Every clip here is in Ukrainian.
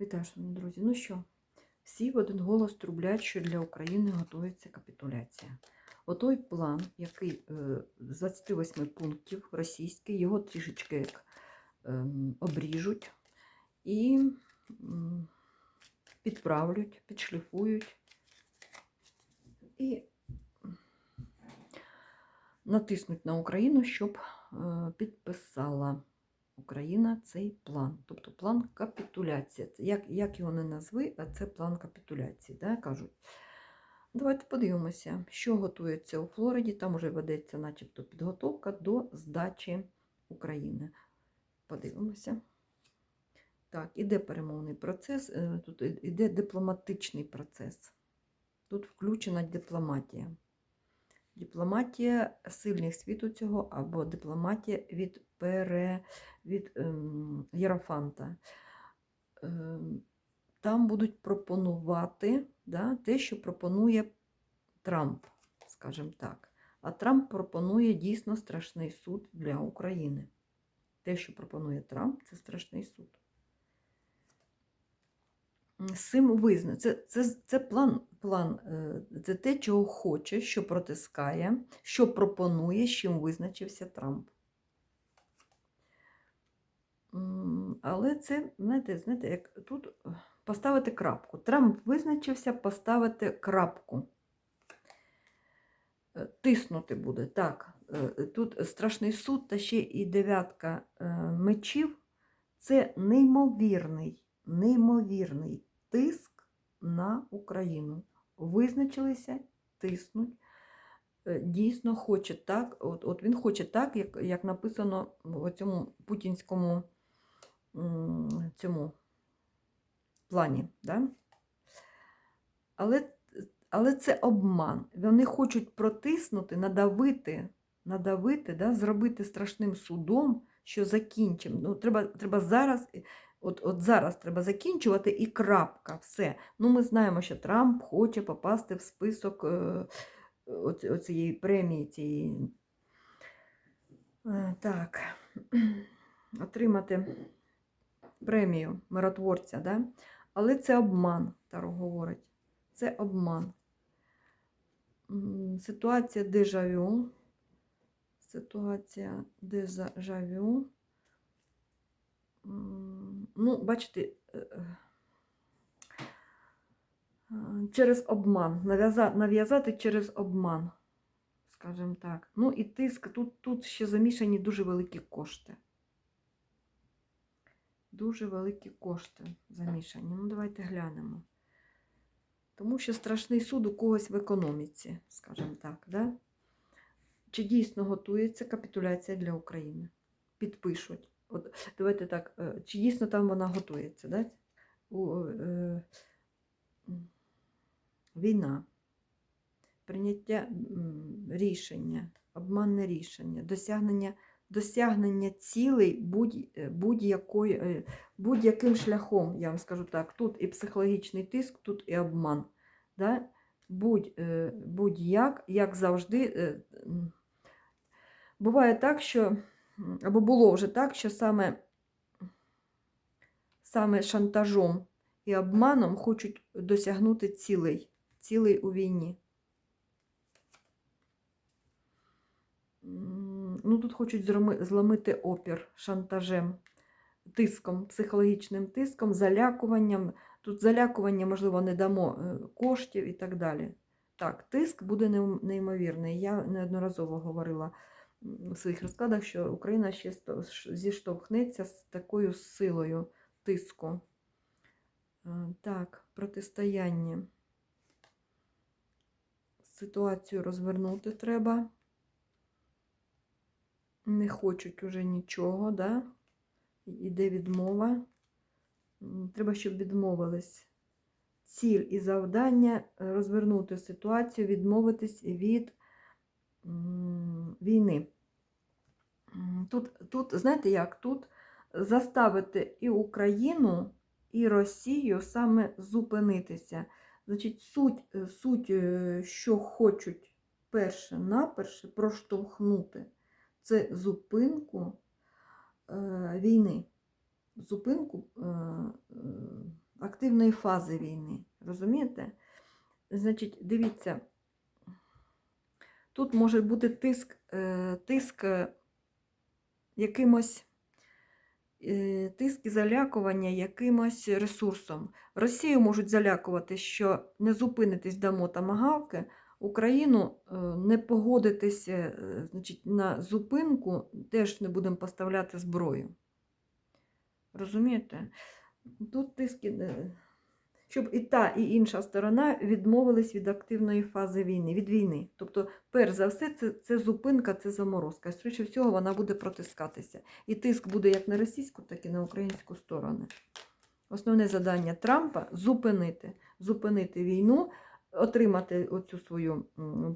Вітаю, шановні друзі. Ну що, всі в один голос трублять, що для України готується капітуляція. Отой план, який е, з 28 пунктів російський, його трішечки ем, обріжуть і підправлять, підшліфують і натиснуть на Україну, щоб е, підписала. Україна цей план, тобто план капітуляції. Як, як його не назви, а це план капітуляції, да, кажуть. Давайте подивимося, що готується у Флориді. Там вже ведеться начебто підготовка до здачі України. Подивимося. Так, іде перемовний процес, е, тут іде дипломатичний процес. Тут включена дипломатія. Дипломатія сильних світу цього або дипломатія від пере, від ем, Єрофанта. Ем, там будуть пропонувати да, те, що пропонує Трамп, скажімо так. А Трамп пропонує дійсно страшний суд для України. Те, що пропонує Трамп, це страшний суд. З цим визна. Це, це, це план, план, е, це те, чого хоче, що протискає, що пропонує, з чим визначився Трамп. Але це, знаєте, знаєте, як тут е, поставити крапку. Трамп визначився поставити крапку. Е, Тиснути буде. Так, е, тут страшний суд та ще і дев'ятка мечів. Це неймовірний, неймовірний тиск на Україну. Визначилися, тиснуть. Дійсно хоче так, от, от він хоче так, як, як написано в цьому путінському цьому плані. Да? Але, але це обман. Вони хочуть протиснути, надавити, надавити, да? зробити страшним судом, що закінчимо. Ну, треба, треба зараз, от, от зараз треба закінчувати і крапка, все. Ну, ми знаємо, що Трамп хоче попасти в список е, оцієї премії, цієї. Е, Так, отримати премію миротворця, да? але це обман, Таро говорить. Це обман. Ситуація дежавю. Ситуація дежавю. Ну, бачите, е, е, через обман. Нав'язати через обман, скажімо так. Ну і тиск, тут, тут ще замішані дуже великі кошти. Дуже великі кошти замішані. Ну, давайте глянемо. Тому що страшний суд у когось в економіці, скажімо так. Да? Чи дійсно готується капітуляція для України? Підпишуть. От, давайте так, е, чи дійсно там вона готується? Да? У, е, війна, прийняття рішення, обманне рішення, досягнення, досягнення цілей будь- е, е, будь-яким шляхом, я вам скажу так, тут і психологічний тиск, тут і обман. Да? Будь, е, будь-як, як завжди, буває так, що, або було вже так, що саме, саме шантажом і обманом хочуть досягнути цілей, цілей у війні. Ну, тут хочуть зломити опір шантажем, тиском, психологічним тиском, залякуванням. Тут залякування, можливо, не дамо е, коштів і так далі. Так, тиск буде неймовірний. Я неодноразово говорила в своїх розкладах, що Україна ще зіштовхнеться з такою силою тиску. Е, Так, протистояння. Ситуацію розвернути треба. Не хочуть уже нічого, да? Іде відмова. Треба, щоб відмовились. Ціль і завдання розвернути ситуацію, відмовитись від війни. Тут, тут, знаєте як, тут заставити і Україну, і Росію саме зупинитися. Значить, суть, суть, е, що хочуть перше наперше проштовхнути, це зупинку е, війни. Зупинку е, активної фази війни. Розумієте? Значить, дивіться, тут може бути тиск, е, тиск якимось тиск і залякування якимось ресурсом. Росію можуть залякувати, що не зупинитись дамо тамагавки, Україну е, не погодитися е, значить, на зупинку, теж не будемо поставляти зброю. Розумієте? Тут тиски, е, щоб і та, і інша сторона відмовились від активної фази війни, від війни. Тобто, перш за все, це, це зупинка, це заморозка. Швидше всього, вона буде протискатися. І тиск буде як на російську, так і на українську сторону. Основне завдання Трампа зупинити, зупинити війну, отримати оцю свою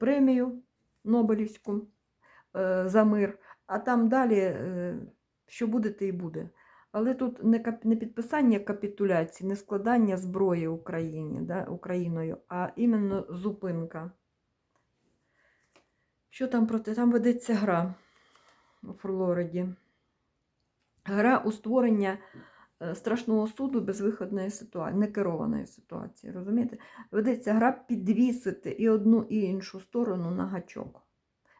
премію Нобелівську е, за мир, а там далі, е, що буде, те і буде. Але тут не, підписання капітуляції, не складання зброї Україні, да, Україною, а іменно зупинка. Що там проти? Там ведеться гра у Флориді. Гра у створення страшного суду безвиходної ситуації, некерованої ситуації. Розумієте? Ведеться гра підвісити і одну, і іншу сторону на гачок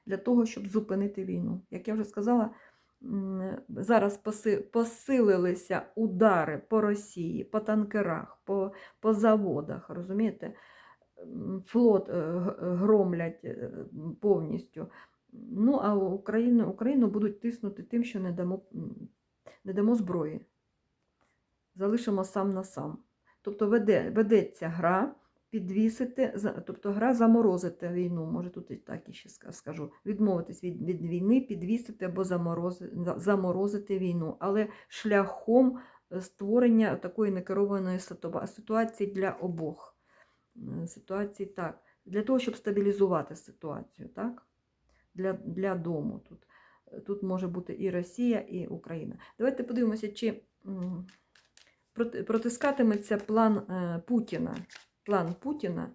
для того, щоб зупинити війну. Як я вже сказала, зараз посилилися удари по Росії, по танкерах, по, по заводах. Розумієте? Флот е, громлять е, повністю. Ну, а Україну, Україну будуть тиснути тим, що не дамо, не дамо зброї. Залишимо сам на сам. Тобто веде, ведеться гра підвісити, тобто гра заморозити війну, може тут і так і скажу, відмовитись від, від війни, підвісити або заморози, за- заморозити війну, але шляхом е, створення такої некерованої ситуації для обох. Е, Ситуації так. Для того, щоб стабілізувати ситуацію, так? Для, для дому тут. Е, Тут може бути і Росія, і Україна. Давайте подивимося, чи протискатиметься план е, Путіна. План Путіна.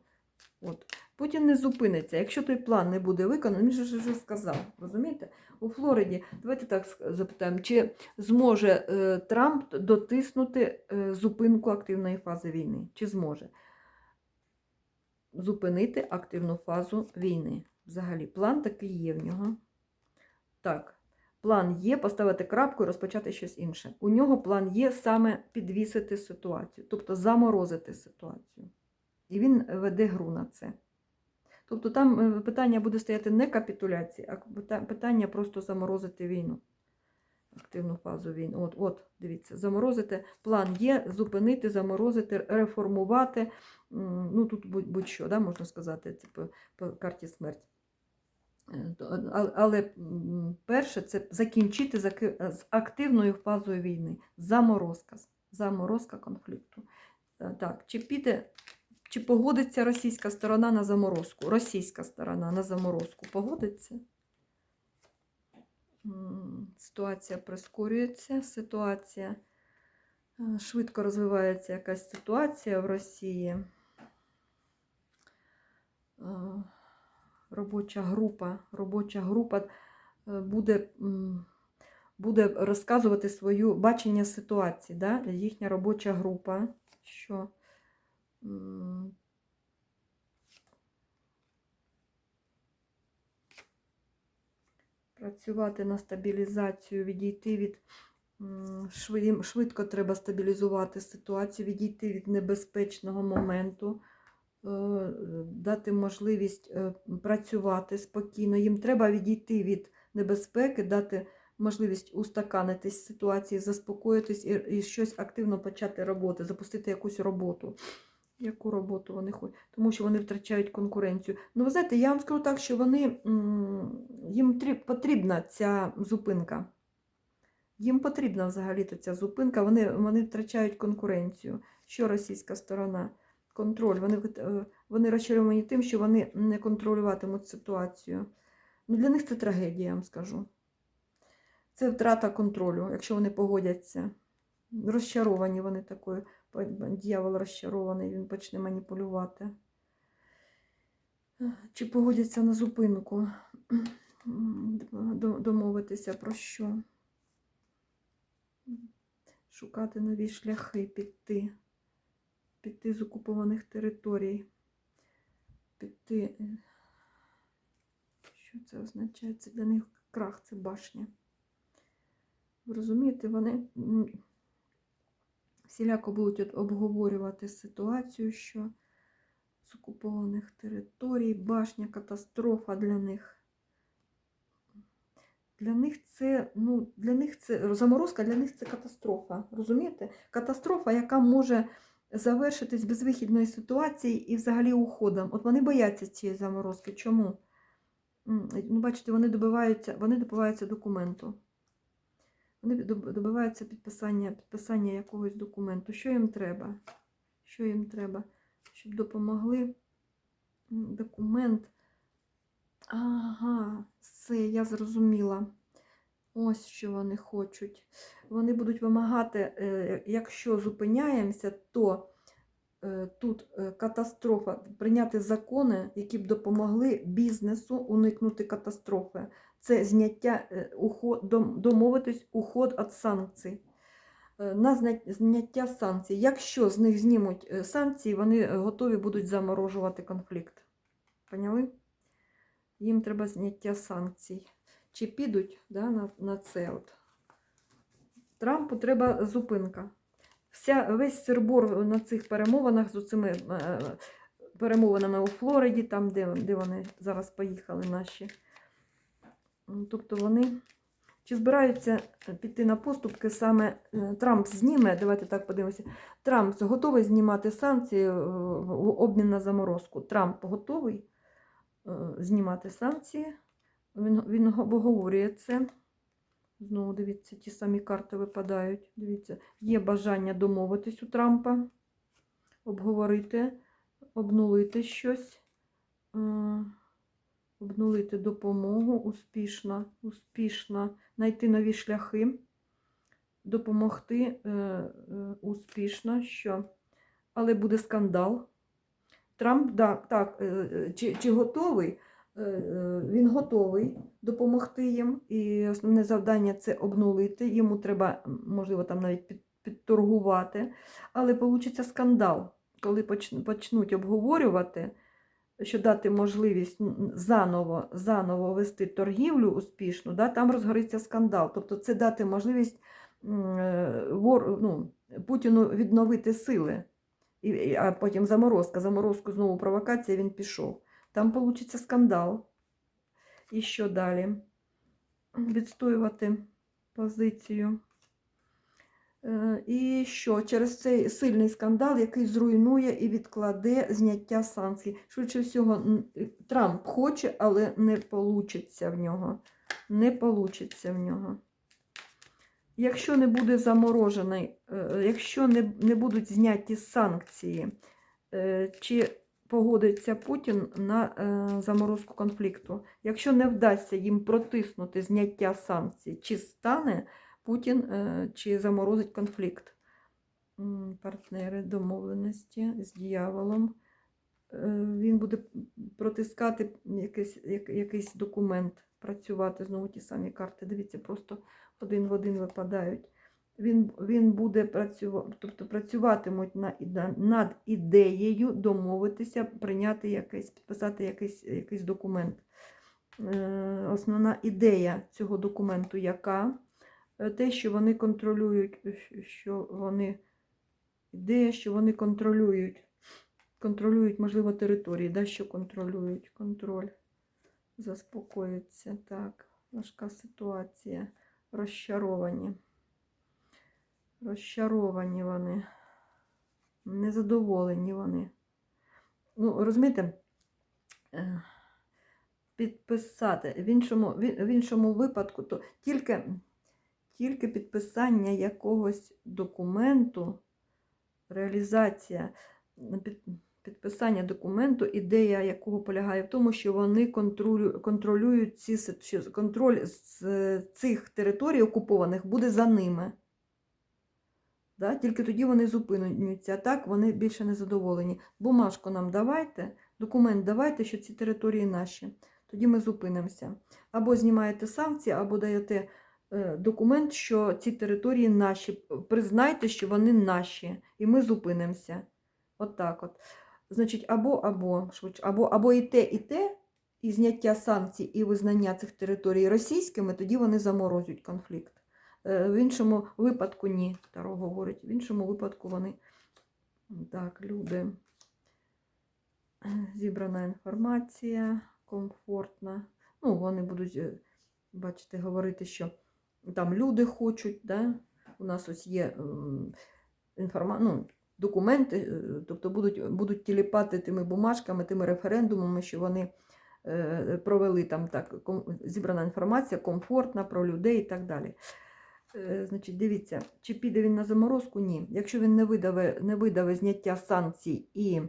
От. Путін не зупиниться. Якщо той план не буде виконаний, він же вже сказав. Розумієте? У Флориді, давайте так запитаємо, чи зможе е, Трамп дотиснути е, зупинку активної фази війни? Чи зможе зупинити активну фазу війни? Взагалі, план такий є в нього. Так, план є поставити крапку і розпочати щось інше. У нього план є саме підвісити ситуацію, тобто заморозити ситуацію. І він веде гру на це. Тобто там е, питання буде стояти не капітуляції, а питання просто заморозити війну. Активну фазу війни. От, от, дивіться, заморозити. План є, зупинити, заморозити, реформувати. Ну, тут будь- будь-що, да, можна сказати, це по, карті смерть. Е, Але перше це закінчити з активною фазою війни. Заморозка. Заморозка конфлікту. Е, Так, чи піде, чи погодиться російська сторона на заморозку? Російська сторона на заморозку погодиться? Ситуація прискорюється, ситуація е, швидко розвивається якась ситуація в Росії. Робоча група, робоча група е, буде, буде розказувати свою бачення ситуації, да? їхня робоча група, що працювати на стабілізацію, відійти від швидко треба стабілізувати ситуацію, відійти від небезпечного моменту, дати можливість е, працювати спокійно. Їм треба відійти від небезпеки, дати можливість устаканитись з ситуації, заспокоїтись і, і щось активно почати роботи, запустити якусь роботу. Яку роботу вони хочуть? Тому що вони втрачають конкуренцію. Ну, ви знаєте, я вам скажу так, що вони, їм потрібна ця зупинка. Їм потрібна взагалі-то ця зупинка, вони, вони втрачають конкуренцію. Що російська сторона? Контроль. Вони, е, вони розчаровані тим, що вони не контролюватимуть ситуацію. Ну, для них це трагедія, я вам скажу. Це втрата контролю, якщо вони погодяться. Розчаровані вони такою. Дьявол розчарований, він почне маніпулювати. Чи погодяться на зупинку? Домовитися про що? Шукати нові шляхи піти. Піти з окупованих територій. Піти. е, Що це означає? Це для них крах, це башня. Ви розумієте, вони всіляко будуть обговорювати ситуацію, що з окупованих територій, башня, катастрофа для них. Для них це, ну, для них це заморозка, для них це катастрофа. Розумієте? Катастрофа, яка може завершитись безвихідної ситуації і взагалі уходом. От вони бояться цієї заморозки. Чому? Ну, бачите, вони добиваються, вони добиваються документу. Вони добиваються підписання, підписання якогось документу. Що їм треба? Що їм треба? Щоб допомогли документ. Ага, все, я зрозуміла. Ось що вони хочуть. Вони будуть вимагати, е, якщо зупиняємося, то е, тут е, катастрофа, прийняти закони, які б допомогли бізнесу уникнути катастрофи. Це зняття уход, домовитись уход від санкцій. На зняття санкцій. Якщо з них знімуть санкції, вони готові будуть заморожувати конфлікт. Поняли? Їм треба зняття санкцій. Чи підуть да, на, на це? От. Трампу треба зупинка. Вся, весь сирбор на цих перемовинах з цими е, перемовинами у Флориді, там, де, де вони зараз поїхали наші. Тобто вони чи збираються піти на поступки саме е, Трамп зніме, давайте так подивимося. Трамп готовий знімати санкції е, в обмін на заморозку. Трамп готовий знімати санкції. Він, він обговорює це. Знову дивіться, ті самі карти випадають. Дивіться, є бажання домовитись у Трампа, обговорити, обнулити щось, обнулити допомогу успішно, успішно, знайти нові шляхи, допомогти е, е, успішно, що. Але буде скандал. Трамп, так, так, е, чи, чи готовий? Е, е, Він готовий допомогти їм. І основне завдання це обнулити. Йому треба, можливо, там навіть під, підторгувати. Але вийде скандал, коли почнуть обговорювати, що дати можливість заново, заново вести торгівлю успішну, да, там розгориться скандал. Тобто це дати можливість е, ну, Путіну відновити сили. А потім заморозка. Заморозку знову провокація, він пішов. Там получиться скандал. І що далі? Відстоювати позицію. І що? Через цей сильний скандал, який зруйнує і відкладе зняття санкцій. Швидше всього, Трамп хоче, але не получиться в нього. Не получиться в нього. Якщо не буде заморожений, е, якщо не, не будуть зняті санкції, е, чи погодиться Путін на е, заморозку конфлікту? Якщо не вдасться їм протиснути зняття санкцій, чи стане Путін е, чи заморозить конфлікт? Партнери домовленості з дьяволом. Е, Він буде протискати якийсь, як- якийсь документ, працювати знову ті самі карти. Дивіться, просто один в один випадають. Він, він буде працювати, тобто працюватимуть на, над ідеєю домовитися, прийняти якийсь, підписати якийсь, якийсь документ. Е, Основна ідея цього документу яка? Е, Те, що вони контролюють, що вони ідея, що вони контролюють, контролюють, можливо, території, да, що контролюють, контроль. Заспокоїться. Так, важка ситуація. Розчаровані. Розчаровані вони. Незадоволені вони. Ну, розумієте, е, підписати в іншому, в іншому випадку, то тільки, тільки підписання якогось документу, реалізація підписання документу, ідея якого полягає в тому, що вони контролю- контролюють ці контроль з цих територій окупованих буде за ними. Да? Тільки тоді вони зупиняться, а так вони більше не задоволені. Бумажку нам давайте, документ давайте, що ці території наші. Тоді ми зупинимося. Або знімаєте санкції, або даєте е, документ, що ці території наші. Признайте, що вони наші, і ми зупинимося. От так от. Значить, або, або, або, або і те, і те, і зняття санкцій, і визнання цих територій російськими, тоді вони заморозять конфлікт. Е, В іншому випадку ні. Таро говорить, в іншому випадку вони. Так, люди. Зібрана інформація, комфортна. Ну, вони будуть, е, бачите, говорити, що там люди хочуть, да? у нас ось є інформа... ну, документи, е, тобто будуть, будуть тіліпати тими бумажками, тими референдумами, що вони провели там так, зібрана інформація, комфортна про людей і так далі. Е, Значить, дивіться, чи піде він на заморозку? Ні. Якщо він не видаве, не видаве зняття санкцій і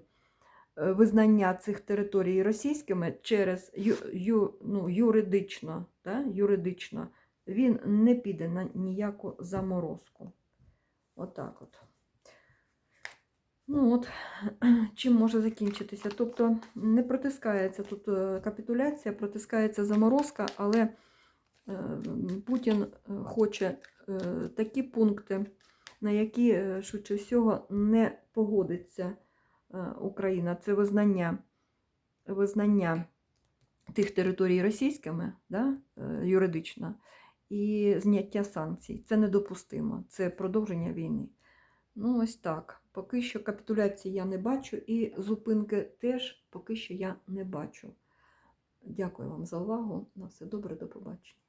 е, визнання цих територій російськими через ю, ю, ну, юридично, да, юридично, він не піде на ніяку заморозку. Отак от. Ну от, чим може закінчитися? Тобто не протискається тут е, капітуляція, протискається заморозка, але Путін е, хоче е, такі пункти, на які, е, швидше всього, не погодиться е, Україна. Це визнання, визнання тих територій російськими, да, е, юридично, і зняття санкцій. Це недопустимо. Це продовження війни. Ну, ось так. Поки що капітуляції я не бачу, і зупинки теж поки що я не бачу. Дякую вам за увагу. На все добре, до побачення.